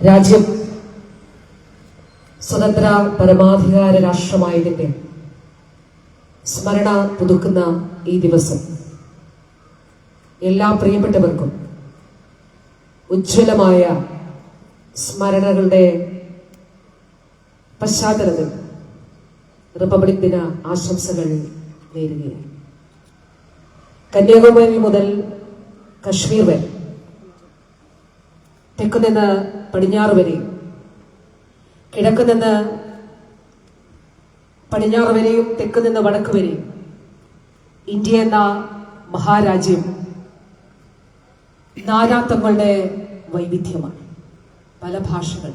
രാജ്യം സ്വതന്ത്ര പരമാധികാര രാഷ്ട്രമായതിന്റെ സ്മരണ പുതുക്കുന്ന ഈ ദിവസം എല്ലാ പ്രിയപ്പെട്ടവർക്കും ഉജ്ജ്വലമായ സ്മരണകളുടെ പശ്ചാത്തലത്തിൽ റിപ്പബ്ലിക് ദിന ആശംസകൾ നേരുകയാണ്. കന്യാകുമാരി മുതൽ കശ്മീർ വരെ തെക്കു നിന്ന് പടിഞ്ഞാറ് വരെയും കിഴക്ക് നിന്ന് പടിഞ്ഞാറ് വരെയും തെക്ക് നിന്ന് വടക്ക് വരെയും ഇന്ത്യ എന്ന മഹാരാജ്യം നാനാത്വങ്ങളുടെ വൈവിധ്യമാണ്. പല ഭാഷകൾ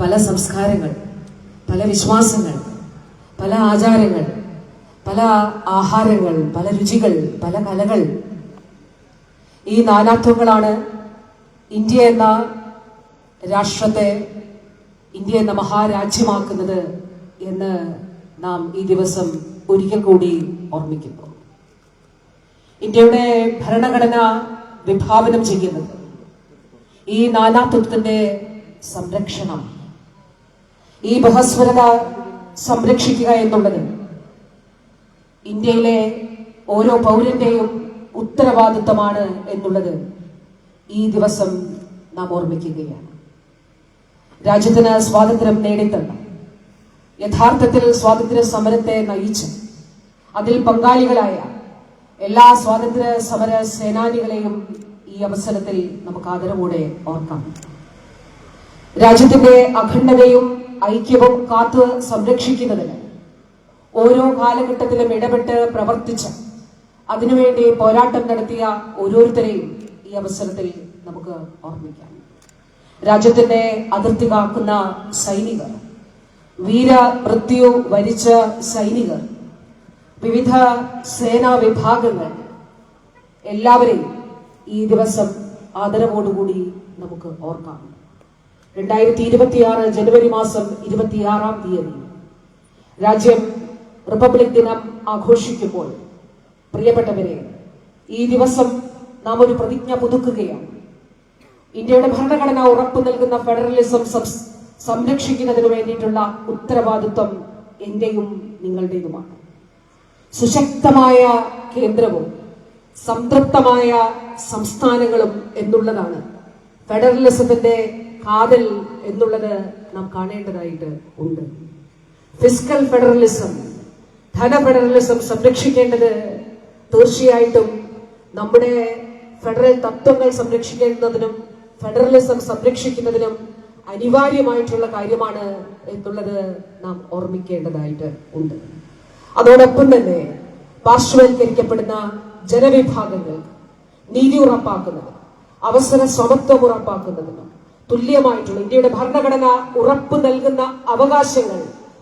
പല സംസ്കാരങ്ങൾ പല വിശ്വാസങ്ങൾ പല ആചാരങ്ങൾ പല ആഹാരങ്ങൾ പല രുചികൾ പല കലകൾ. ഈ നാനാത്വങ്ങളാണ് ഇന്ത്യ എന്ന രാഷ്ട്രത്തെ ഇന്ത്യ എന്ന മഹാരാജ്യമാക്കുന്നത് എന്ന് നാം ഈ ദിവസം ഒരിക്കൽ കൂടി ഓർമ്മിക്കുന്നു. ഇന്ത്യയുടെ ഭരണഘടന വിഭാവനം ചെയ്യുന്നത് ഈ നാനാത്വത്തിന്റെ സംരക്ഷണം ഈ ബഹസ്വരത സംരക്ഷിക്കുക എന്നുള്ളത് ഇന്ത്യയിലെ ഓരോ പൗരന്റെയും ഉത്തരവാദിത്തമാണ് എന്നുള്ളത് ഈ ദിവസം നാം ഓർമ്മിക്കുകയാണ്. രാജ്യത്തിന് സ്വാതന്ത്ര്യം നേടിത്തന്ന യഥാർത്ഥത്തിൽ സ്വാതന്ത്ര്യ സമരത്തെ നയിച്ച് അതിൽ പങ്കാളികളായ എല്ലാ സ്വാതന്ത്ര്യ സമര സേനാനികളെയും ഈ അവസരത്തിൽ നമുക്ക് ആദരവോടെ ഓർക്കാം. രാജ്യത്തിന്റെ അഖണ്ഡതയും ഐക്യവും കാത്തു സംരക്ഷിക്കുന്നതിന് ഓരോ കാലഘട്ടത്തിലും ഇടപെട്ട് പ്രവർത്തിച്ച് അതിനുവേണ്ടി പോരാട്ടം നടത്തിയ ഓരോരുത്തരെയും ഈ അവസരത്തിൽ നമുക്ക് ഓർമ്മിക്കാം. രാജ്യത്തിന്റെ അതിർത്തി കാക്കുന്ന സൈനികർ വീര മൃത്യു വരിച്ച സൈനികർ വിവിധ സേനാ വിഭാഗങ്ങൾ എല്ലാവരെയും ഈ ദിവസം ആദരവോടുകൂടി നമുക്ക് ഓർക്കാം. രണ്ടായിരത്തി ഇരുപത്തിയാറ് ജനുവരി മാസം ഇരുപത്തിയാറാം തീയതി രാജ്യം റിപ്പബ്ലിക് ദിനം ആഘോഷിക്കുമ്പോൾ പ്രിയപ്പെട്ടവരെ ഈ ദിവസം നാം ഒരു പ്രതിജ്ഞ പുതുക്കുകയാണ്. ഇന്ത്യയുടെ ഭരണഘടന ഉറപ്പു നൽകുന്ന ഫെഡറലിസം സംരക്ഷിക്കുന്നതിന് വേണ്ടിയിട്ടുള്ള ഉത്തരവാദിത്വം എന്റെയും നിങ്ങളുടേതുമാണ്. സുശക്തമായ കേന്ദ്രവും സംതൃപ്തമായ സംസ്ഥാനങ്ങളും എന്നുള്ളതാണ് ഫെഡറലിസത്തിന്റെ കാതൽ എന്നുള്ളത് നാം കാണേണ്ടതായിട്ട് ഉണ്ട്. ഫിസിക്കൽ ഫെഡറലിസം ധന ഫെഡറലിസം സംരക്ഷിക്കേണ്ടത് തീർച്ചയായിട്ടും നമ്മുടെ ഫെഡറൽ തത്വങ്ങൾ സംരക്ഷിക്കേണ്ടതിനും ഫെഡറലിസം സംരക്ഷിക്കുന്നതിനും അനിവാര്യമായിട്ടുള്ള കാര്യമാണ് എന്നുള്ളത് നാം ഓർമ്മിക്കേണ്ടതായിട്ട് ഉണ്ട്. അതോടൊപ്പം തന്നെ പാർശ്വവൽക്കരിക്കപ്പെടുന്ന ജനവിഭാഗങ്ങൾ നീതി ഉറപ്പാക്കുന്നത് അവസര സമത്വം ഉറപ്പാക്കുന്നതിനും തുല്യമായിട്ടുള്ള ഇന്ത്യയുടെ ഭരണഘടന ഉറപ്പ് നൽകുന്ന അവകാശങ്ങൾ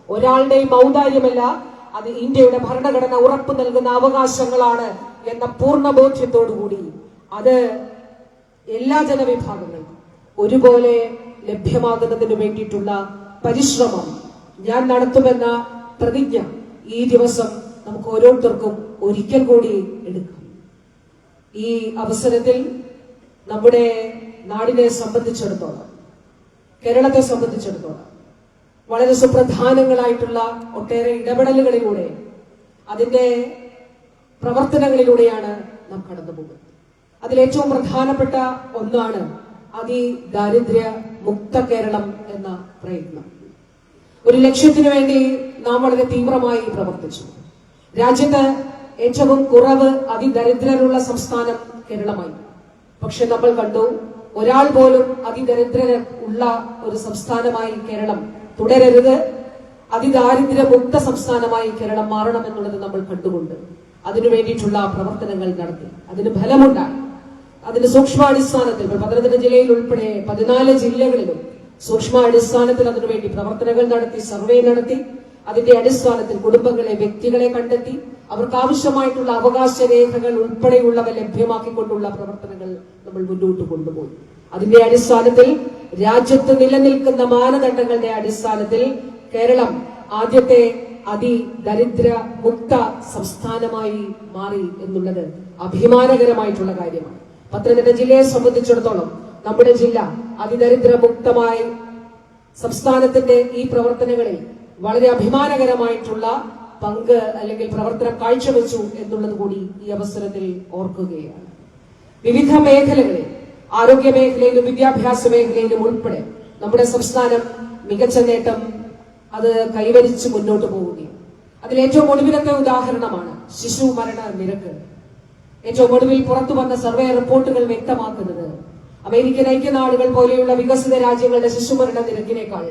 ഒരാളുടെയും ഔദാര്യമല്ല അത് ഇന്ത്യയുടെ ഭരണഘടന ഉറപ്പ് നൽകുന്ന അവകാശങ്ങളാണ് എന്ന പൂർണ ബോധ്യത്തോടുകൂടി അത് എല്ലാ ജനവിഭാഗങ്ങൾക്കും ഒരുപോലെ ലഭ്യമാകുന്നതിന് വേണ്ടിയിട്ടുള്ള പരിശ്രമം ഞാൻ നടത്തുമെന്ന പ്രതിജ്ഞ ഈ ദിവസം നമുക്ക് ഓരോരുത്തർക്കും ഒരിക്കൽ കൂടി എടുക്കാം. ഈ അവസരത്തിൽ നമ്മുടെ നാടിനെ സംബന്ധിച്ചിടത്തോളം കേരളത്തെ സംബന്ധിച്ചിടത്തോളം വളരെ സുപ്രധാനങ്ങളായിട്ടുള്ള ഒട്ടേറെ ഇടപെടലുകളിലൂടെ അതിന്റെ പ്രവർത്തനങ്ങളിലൂടെയാണ് നാം കടന്നു പോകുന്നത് അതിൽ ഏറ്റവും പ്രധാനപ്പെട്ട ഒന്നാണ് അതിദാരിദ്ര്യ മുക്ത കേരളം എന്ന പ്രയത്നം. ഒരു ലക്ഷ്യത്തിനു വേണ്ടി നാം വളരെ തീവ്രമായി പ്രവർത്തിച്ചു. രാജ്യത്ത് ഏറ്റവും കുറവ് അതിദരിദ്രരുള്ള സംസ്ഥാനം കേരളമായി. പക്ഷെ നമ്മൾ കണ്ടു ഒരാൾ പോലും അതിദരിദ്രർ ഉള്ള ഒരു സംസ്ഥാനമായി കേരളം തുടരരുത്. അതിദാരിദ്ര്യ മുക്ത സംസ്ഥാനമായി കേരളം മാറണം എന്നുള്ളത് നമ്മൾ കണ്ടുകൊണ്ട് അതിനു വേണ്ടിയിട്ടുള്ള പ്രവർത്തനങ്ങൾ നടത്തി. അതിന് ഫലമുണ്ടായി. അതിന് സൂക്ഷ്മാടിസ്ഥാനത്തിൽ പത്തനംതിട്ട ജില്ലയിൽ ഉൾപ്പെടെ പതിനാല് ജില്ലകളിലും സൂക്ഷ്മാടിസ്ഥാനത്തിൽ അതിനുവേണ്ടി പ്രവർത്തനങ്ങൾ നടത്തി സർവേ നടത്തി അതിന്റെ അടിസ്ഥാനത്തിൽ കുടുംബങ്ങളെ വ്യക്തികളെ കണ്ടെത്തി അവർക്ക് ആവശ്യമായിട്ടുള്ള അവകാശ രേഖകൾ ഉൾപ്പെടെയുള്ളവ ലഭ്യമാക്കിക്കൊണ്ടുള്ള പ്രവർത്തനങ്ങൾ നമ്മൾ മുന്നോട്ട് കൊണ്ടുപോയി. അതിന്റെ അടിസ്ഥാനത്തിൽ രാജ്യത്ത് നിലനിൽക്കുന്ന മാനദണ്ഡങ്ങളുടെ അടിസ്ഥാനത്തിൽ കേരളം ആദ്യത്തെ അതിദരിദ്ര മുക്ത സംസ്ഥാനമായി മാറി എന്നുള്ളത് അഭിമാനകരമായിട്ടുള്ള കാര്യമാണ്. പത്തനംതിട്ട ജില്ലയെ സംബന്ധിച്ചിടത്തോളം നമ്മുടെ ജില്ല അതിദരിദ്രമുക്തമായി സംസ്ഥാനത്തിന്റെ ഈ പ്രവർത്തനങ്ങളിൽ വളരെ അഭിമാനകരമായിട്ടുള്ള പങ്ക് അല്ലെങ്കിൽ പ്രവർത്തനം കാഴ്ചവെച്ചു എന്നുള്ളത് കൂടി ഈ അവസരത്തിൽ ഓർക്കുകയാണ്. വിവിധ മേഖലകളിൽ ആരോഗ്യ മേഖലയിലും വിദ്യാഭ്യാസ മേഖലയിലും ഉൾപ്പെടെ നമ്മുടെ സംസ്ഥാനം മികച്ച നേട്ടം അത് കൈവരിച്ച് മുന്നോട്ട് പോവുകയും അതിൽ ഏറ്റവും ഒടുവിലത്തെ ഉദാഹരണമാണ് ശിശു മരണ നിരക്ക്. ഏറ്റവും ഒടുവിൽ പുറത്തു വന്ന സർവേ റിപ്പോർട്ടുകൾ വ്യക്തമാക്കുന്നത്. അമേരിക്കൻ ഐക്യനാടുകൾ പോലെയുള്ള വികസിത രാജ്യങ്ങളുടെ ശിശുമരണ നിരക്കിനേക്കാൾ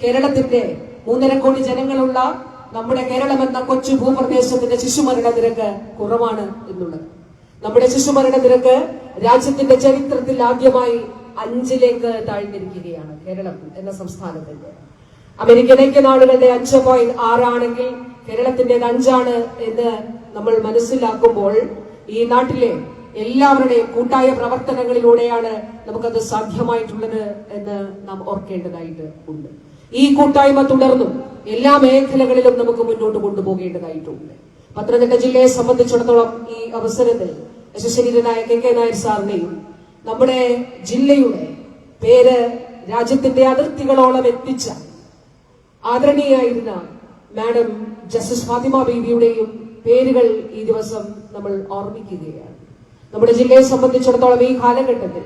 കേരളത്തിന്റെ മൂന്നര കോടി ജനങ്ങളുള്ള നമ്മുടെ കേരളം എന്ന കൊച്ചു ഭൂപ്രദേശത്തിന്റെ ശിശുമരണ നിരക്ക് കുറവാണ് എന്നുള്ളത്. നമ്മുടെ ശിശുമരണ നിരക്ക് രാജ്യത്തിന്റെ ചരിത്രത്തിൽ ആദ്യമായി അഞ്ചിലേക്ക് താഴ്ന്നിരിക്കുകയാണ് കേരളം എന്ന സംസ്ഥാനത്തിന്റെ. അമേരിക്കൻ ഐക്യനാടുകളുടെ അഞ്ച് പോയിന്റ് ആറാണെങ്കിൽ കേരളത്തിന്റേത് അഞ്ചാണ് എന്ന് നമ്മൾ മനസ്സിലാക്കുമ്പോൾ ഈ നാട്ടിലെ എല്ലാവരുടെയും കൂട്ടായ പ്രവർത്തനങ്ങളിലൂടെയാണ് നമുക്കത് സാധ്യമായിട്ടുള്ളത് എന്ന് നാം ഓർക്കേണ്ടതായിട്ട് ഉണ്ട്. ഈ കൂട്ടായ്മ തുടർന്നും എല്ലാ മേഖലകളിലും നമുക്ക് മുന്നോട്ട് കൊണ്ടുപോകേണ്ടതായിട്ടുണ്ട്. പത്തനംതിട്ട ജില്ലയെ സംബന്ധിച്ചിടത്തോളം ഈ അവസരത്തിൽ യശശരീരനായ കെ കെ നായർ സാറിനെയും നമ്മുടെ ജില്ലയുടെ പേര് രാജ്യത്തിന്റെ അതിർത്തികളോളം എത്തിച്ച ആദരണീയായിരുന്ന മാഡം ജസ്റ്റിസ് ഫാത്തിമ ബീവിയുടെയും പേരുകൾ ഈ ദിവസം നമ്മൾ ഓർമ്മിക്കുകയാണ്. നമ്മുടെ ജില്ലയെ സംബന്ധിച്ചിടത്തോളം ഈ കാലഘട്ടത്തിൽ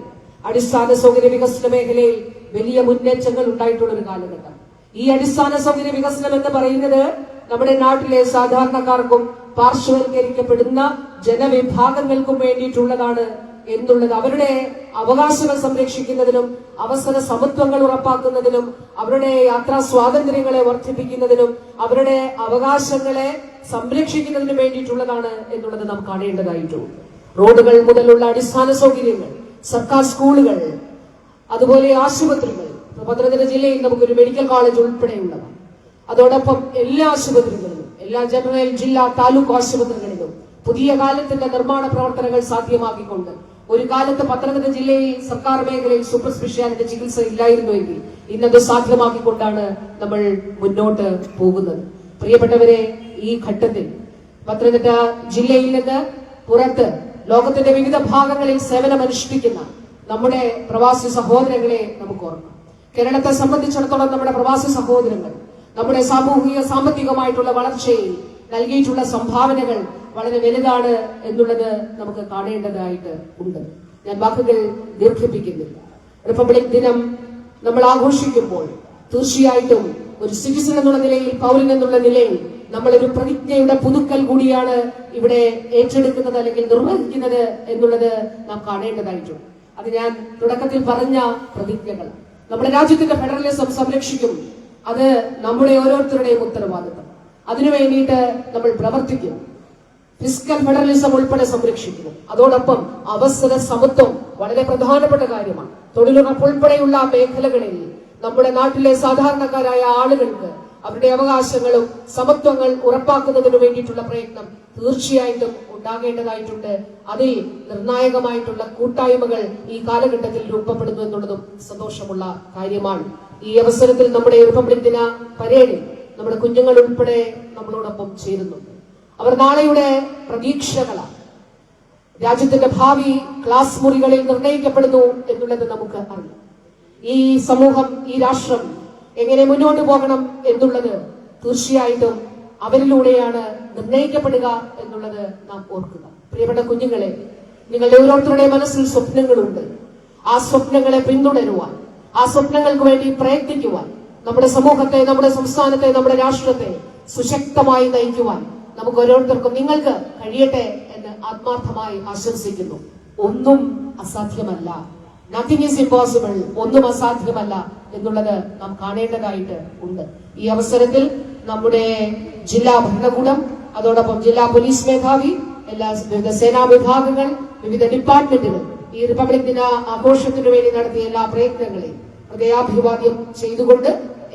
അടിസ്ഥാന സൗകര്യ വികസന മേഖലയിൽ വലിയ മുന്നേറ്റങ്ങൾ ഉണ്ടായിട്ടുള്ള ഒരു കാലഘട്ടം. ഈ അടിസ്ഥാന സൗകര്യ വികസനം എന്ന് പറയുന്നത് നമ്മുടെ നാട്ടിലെ സാധാരണക്കാർക്കും പാർശ്വവൽക്കരിക്കപ്പെടുന്ന ജനവിഭാഗങ്ങൾക്കും വേണ്ടിയിട്ടുള്ളതാണ് എന്നുള്ളത്. അവരുടെ അവകാശങ്ങൾ സംരക്ഷിക്കുന്നതിനും അവസര സമത്വങ്ങൾ ഉറപ്പാക്കുന്നതിനും അവരുടെ യാത്രാ സ്വാതന്ത്ര്യങ്ങളെ വർദ്ധിപ്പിക്കുന്നതിനും അവരുടെ അവകാശങ്ങളെ സംരക്ഷിക്കുന്നതിനും വേണ്ടിയിട്ടുള്ളതാണ് എന്നുള്ളത് നാം കാണേണ്ടതായിട്ടുണ്ട്. റോഡുകൾ മുതലുള്ള അടിസ്ഥാന സൗകര്യങ്ങൾ സർക്കാർ സ്കൂളുകൾ അതുപോലെ ആശുപത്രികൾ. പത്തനംതിട്ട ജില്ലയിൽ നമുക്കൊരു മെഡിക്കൽ കോളേജ് ഉൾപ്പെടെയുള്ളവ അതോടൊപ്പം എല്ലാ ആശുപത്രികളിലും എല്ലാ ജനറൽ ജില്ലാ താലൂക്ക് ആശുപത്രികളിലും പുതിയ കാലത്തിന്റെ നിർമ്മാണ പ്രവർത്തനങ്ങൾ സാധ്യമാക്കിക്കൊണ്ട് ഒരു കാലത്ത് പത്തനംതിട്ട ജില്ലയിൽ സർക്കാർ മേഖലയിൽ സൂപ്പർ സ്പെഷ്യാലിറ്റി ചികിത്സ ഇല്ലായിരുന്നുവെങ്കിൽ ഇന്നത് സാധ്യമാക്കിക്കൊണ്ടാണ് നമ്മൾ മുന്നോട്ട് പോകുന്നത്. പ്രിയപ്പെട്ടവരെ ഈ ഘട്ടത്തിൽ പത്തനംതിട്ട ജില്ലയിൽ നിന്ന് പുറത്ത് ലോകത്തിന്റെ വിവിധ ഭാഗങ്ങളിൽ സേവനമനുഷ്ഠിക്കുന്ന നമ്മുടെ പ്രവാസി സഹോദരങ്ങളെ നമുക്ക് ഓർക്കാം. കേരളത്തെ സംബന്ധിച്ചിടത്തോളം നമ്മുടെ പ്രവാസി സഹോദരങ്ങൾ നമ്മുടെ സാമൂഹിക സാമ്പത്തികമായിട്ടുള്ള വളർച്ചയിൽ നൽകിയിട്ടുള്ള സംഭാവനകൾ വളരെ വലുതാണ് എന്നുള്ളത് നമുക്ക് കാണേണ്ടതായിട്ട് ഉണ്ട്. ഞാൻ വാക്കുകൾ ദീർഘിപ്പിക്കുന്നില്ല. റിപ്പബ്ലിക് ദിനം നമ്മൾ ആഘോഷിക്കുമ്പോൾ തീർച്ചയായിട്ടും ഒരു സിറ്റിസൺ എന്നുള്ള നിലയിൽ പൗരൻ എന്നുള്ള നിലയിൽ നമ്മളൊരു പ്രതിജ്ഞയുടെ പുതുക്കൽ കൂടിയാണ് ഇവിടെ ഏറ്റെടുക്കുന്നത് അല്ലെങ്കിൽ നിർവഹിക്കുന്നത് എന്നുള്ളത് നാം കാണേണ്ടതായിട്ടുണ്ട്. അത് ഞാൻ തുടക്കത്തിൽ പറഞ്ഞ പ്രതിജ്ഞകൾ. നമ്മുടെ രാജ്യത്തിന്റെ ഫെഡറലിസം സംരക്ഷിക്കും. അത് നമ്മുടെ ഓരോരുത്തരുടെയും ഉത്തരവാദിത്തം. അതിനു വേണ്ടിയിട്ട് നമ്മൾ പ്രവർത്തിക്കും. ഫിസിക്കൽ ഫെഡറലിസം ഉൾപ്പെടെ സംരക്ഷിക്കുന്നു അതോടൊപ്പം അവസര സമത്വം വളരെ പ്രധാനപ്പെട്ട കാര്യമാണ്. തൊഴിലുറപ്പ് ഉൾപ്പെടെയുള്ള മേഖലകളിൽ നമ്മുടെ നാട്ടിലെ സാധാരണക്കാരായ ആളുകൾക്ക് അവരുടെ അവകാശങ്ങളും സമത്വങ്ങൾ ഉറപ്പാക്കുന്നതിന് വേണ്ടിയിട്ടുള്ള പ്രയത്നം തീർച്ചയായിട്ടും ഉണ്ടാകേണ്ടതായിട്ടുണ്ട്. അതിൽ നിർണായകമായിട്ടുള്ള കൂട്ടായ്മകൾ ഈ കാലഘട്ടത്തിൽ രൂപപ്പെടുന്നു എന്നുള്ളതും സന്തോഷമുള്ള കാര്യമാണ്. ഈ അവസരത്തിൽ നമ്മുടെ റിപ്പബ്ലിക് ദിന പരേഡിൽ നമ്മുടെ കുഞ്ഞുങ്ങൾ ഉൾപ്പെടെ നമ്മളോടൊപ്പം ചേരുന്നുണ്ട് അവർ നാളെയുടെ പ്രതീക്ഷകളാണ്. രാജ്യത്തിന്റെ ഭാവി ക്ലാസ് മുറികളിൽ നിർണയിക്കപ്പെടുന്നു എന്നുള്ളത് നമുക്ക് അറിയാം. ഈ സമൂഹം ഈ രാഷ്ട്രം എങ്ങനെ മുന്നോട്ട് പോകണം എന്നുള്ളത് തീർച്ചയായിട്ടും അവരിലൂടെയാണ് നിർണയിക്കപ്പെടുക എന്നുള്ളത് നാം ഓർക്കുക. പ്രിയപ്പെട്ട കുഞ്ഞുങ്ങളെ നിങ്ങളുടെ ഓരോരുത്തരുടെയും മനസ്സിൽ സ്വപ്നങ്ങളുണ്ട്. ആ സ്വപ്നങ്ങളെ പിന്തുടരുവാൻ ആ സ്വപ്നങ്ങൾക്ക് വേണ്ടി പ്രയത്നിക്കുവാൻ നമ്മുടെ സമൂഹത്തെ നമ്മുടെ സംസ്ഥാനത്തെ നമ്മുടെ രാഷ്ട്രത്തെ സുശക്തമായി നയിക്കുവാൻ നമുക്ക് ഓരോരുത്തർക്കും നിങ്ങൾക്ക് കഴിയട്ടെ എന്ന് ആത്മാർത്ഥമായി ആശംസിക്കുന്നു. ഒന്നും അസാധ്യമല്ല. നത്തിങ് ഈസ് ഇമ്പോസിബിൾ ഒന്നും അസാധ്യമല്ല. എന്നുള്ളത് നാം കാണേണ്ടതായിട്ട് ഉണ്ട്. ഈ അവസരത്തിൽ നമ്മുടെ ജില്ലാ ഭരണകൂടം അതോടൊപ്പം ജില്ലാ പോലീസ് മേധാവി എല്ലാ വിവിധ സേനാ വിഭാഗങ്ങൾ വിവിധ ഡിപ്പാർട്ട്മെന്റുകൾ ഈ റിപ്പബ്ലിക് ദിന ആഘോഷത്തിനു വേണ്ടി നടത്തിയ എല്ലാ പ്രയത്നങ്ങളെയും ഹൃദയാഭിവാദ്യം ചെയ്തുകൊണ്ട്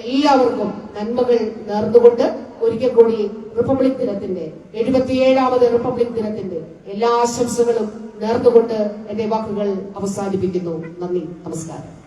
എല്ലാവർക്കും നന്മകൾ നേർന്നുകൊണ്ട് ഒരിക്കൽ കൂടി റിപ്പബ്ലിക് ദിനത്തിന്റെ എഴുപത്തിയേഴാമത് റിപ്പബ്ലിക് ദിനത്തിന്റെ എല്ലാ ആശംസകളും നേർന്നുകൊണ്ട് എന്റെ വാക്കുകൾ അവസാനിപ്പിക്കുന്നു. നന്ദി. നമസ്കാരം.